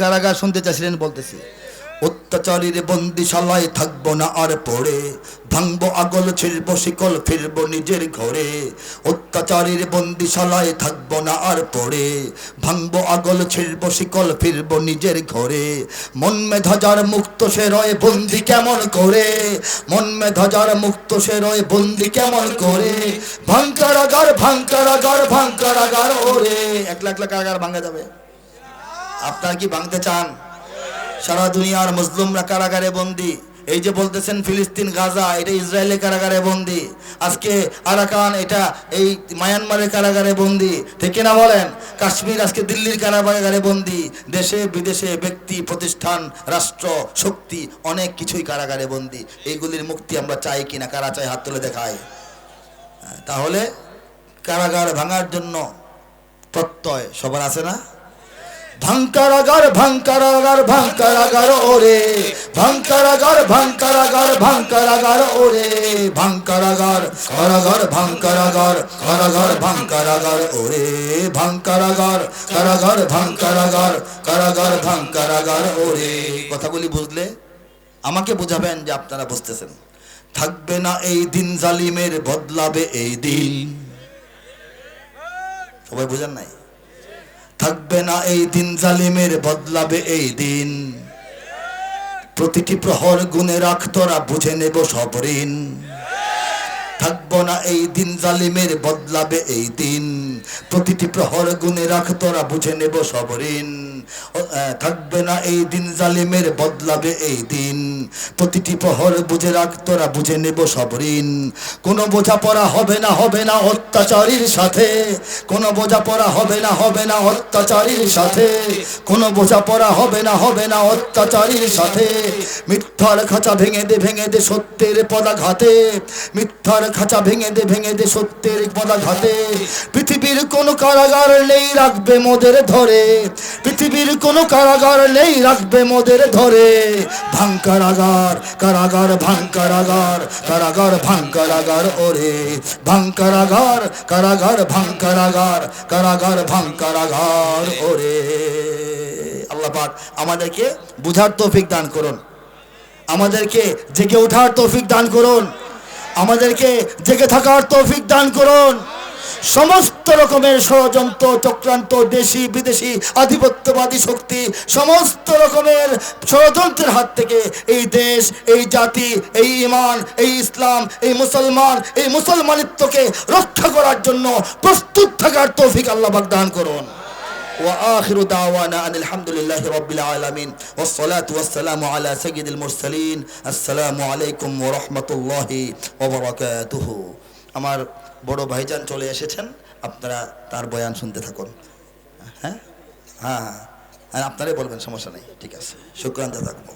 কারাগার শুনতে চাইছিলেন বলতেছি, অত্যাচারীর বন্দিশালায় থাকব না আর পড়ে, ভাঙবো আগল, ছিড়বো শিকল, ফিরবো নিজের ঘরে। অত্যাচারীর বন্দিশালায় থাকব না আর পড়ে, ভাঙবো আগল, ছিড়বো শিকল, ফিরবো নিজের ঘরে। মন মে ধ্বজার মুক্ত সে রয় বন্দি কেমন করে? মন মে ধ্বজার মুক্ত সে রয় বন্দি কেমন করে? ভাঙ্কারাগার ভাঙ্কারাগার ভাঙ্কারাগার ওরে। এক লাখ লাখ কারাগার ভাঙা যাবে। আপনারা কি ভাঙতে চান? সারা দুনিয়ার মুসলিমরা কারাগারে বন্দি। এই যে বলতেছেন ফিলিস্তিন, গাজা, এটা ইসরায়েলের কারাগারে বন্দি। আজকে আরাকান, এটা এই মায়ানমারের কারাগারে বন্দি। ঠিক না বলেন? কাশ্মীর আজকে দিল্লির কারাগারে বন্দি। দেশে বিদেশে ব্যক্তি, প্রতিষ্ঠান, রাষ্ট্র, শক্তি, অনেক কিছুই কারাগারে বন্দি। এইগুলির মুক্তি আমরা চাই কিনা, কারা চাই হাত তুলে দেখায়। তাহলে কারাগার ভাঙার জন্য প্রত্যয় সবার আছে না? ভাঙ্কারাগার ভাঙ্কারাগার ভাঙ্কারাগার ওরে ভাঙ্কারাগার ভাঙ্কারাগার ভাঙ্কারাগার ওরে ভাঙ্কারাগার কারাগার ভাঙ্কারাগার কারাগার ভাঙ্কারাগার ওরে ভাঙ্কারাগার কারাগার ভাঙ্কারাগার কারাগার ভাঙ্কারাগার ওরে কথাগুলি বুঝলে আমাকে বোঝাবেন যে আপনারা বুঝতেছেন থাকবে না এই দিন জালিমের বদলাবে এই দিন সবাই বুঝেন নাই থাকবে না এই দিন জালিমের বদলাবে এই দিন। প্রতিটি প্রহর গুনে রাখ, তোরা বুঝে নেব সব ঋণ। থাকব না এই দিন জালিমের বদলাবে এই দিন। প্রতিটি প্রহর গুনে রাখ, তোরা বুঝে নেব সব ঋণ। থাকবে না এই দিন জালিমের বদলাবে এই দিন। প্রতিটি প্রহর বুঝে রাখ, তোরা বুঝে নেব সব ঋণ। কোনো বোঝাপড়া হবে না হবে না অত্যাচারীর সাথে। কোনো বোঝাপড়া হবে না হবে না অত্যাচারীর সাথে। কোনো বোঝাপড়া হবে না হবে না অত্যাচারীর সাথে। মিথ্যার খাঁচা ভেঙে দে ভেঙে দে সত্যের পদাঘাতে। মিথ্যার খাঁচা ভেঙে দে ভেঙে দে সত্যের পদাঘাতে। পৃথিবীর কোনো কারাগার নেই, রাখবে মোদের ধরে। পৃথিবীর কোনো কারাগার নেই, রাখবে মোদের ধরে ভাঙ কারাগার কারাগার কারাগার কারাগার ওরে। ভাঙ কারাগার কারাগার ভাঙ কারাগার কারাগার ভাঙ কারাগার ওরে। আল্লাপাক আমাদেরকে বুঝার তৌফিক দান করুন। আমাদেরকে জেগে ওঠার তৌফিক দান করুন। আমাদেরকে জেগে থাকার তৌফিক দান করুন। সমস্ত রকমের ষড়যন্ত্র চক্রান্ত দেশি বিদেশি আধিপত্যবাদী শক্তি সমস্ত রকমের ষড়যন্ত্রের হাত থেকে এই দেশ এই জাতি এই ইমান এই ইসলাম এই মুসলমান এই মুসলমানিত্বকে রক্ষা করার জন্য প্রস্তুত থাকার তৌফিক আল্লাহ পাক দান করুন وآخر دعوانا أن الحمد لله رب العالمين والصلاة والسلام على سيد المرسلين السلام عليكم ورحمة الله وبركاته আমার বড় ভাইজান চলে এসেছেন, আপনারা তার বয়ান শুনতে থাকুন। হ্যাঁ? হ্যাঁ হ্যাঁ। আপনারাই বলবেন, সমস্যা নেই। ঠিক আছে। শুক্রান্ত থাকুন